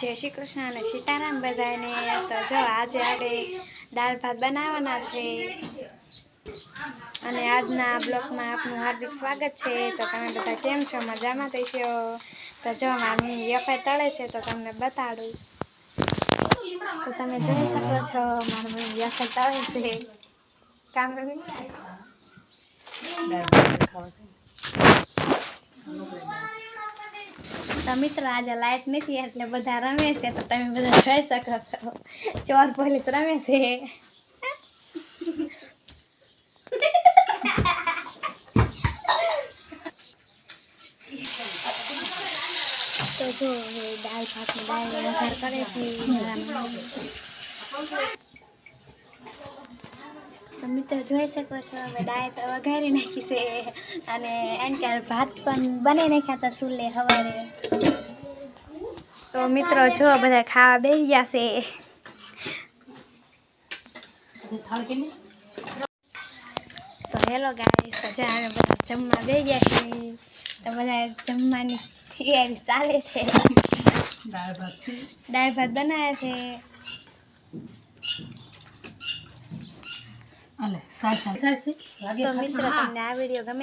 જય શ્રી કૃષ્ણ અને સીતારામ બધાને. તો જો આજે આપણે દાળ ભાત બનાવવાના છે. અને આજના બ્લોગમાં આપનું હાર્દિક સ્વાગત છે. તો તમે બધા કેમ છો? મજામાં થઈશો તો જો મારી વેફાઈ તળે છે તો તમને બતાડું. તો તમે જોઈ શકો છો, મારું વેફર તળે છે. કામ મમ્મી તો મિત્રો આજે લાઈટ નથી, એટલે બધા રમે છે, તો તમે બધા જોઈ શકો છો ચોર પોલીસ રમે છે તો જો દાળ ભાતની દાળ વઘાર કરે છે. તો મિત્રો જોઈ શકો છો હવે દાળ તો વઘારી નાખી છે. અને એમ કે ભાત પણ બનાવી નાખ્યા હતા સુલે સવારે તો મિત્રો જો બધા ખાવા બેસી ગયા છે. તો હેલો ગાઈસ તો જ્યાં અમે બધા જમવા બે ગયા છીએ તો બધા જમવાની તૈયારી ચાલે છે. દાળ ભાત બનાવ્યા છે. અલે સાસા સાસી તો મિત્રો તમને આ વીડિયો ગમે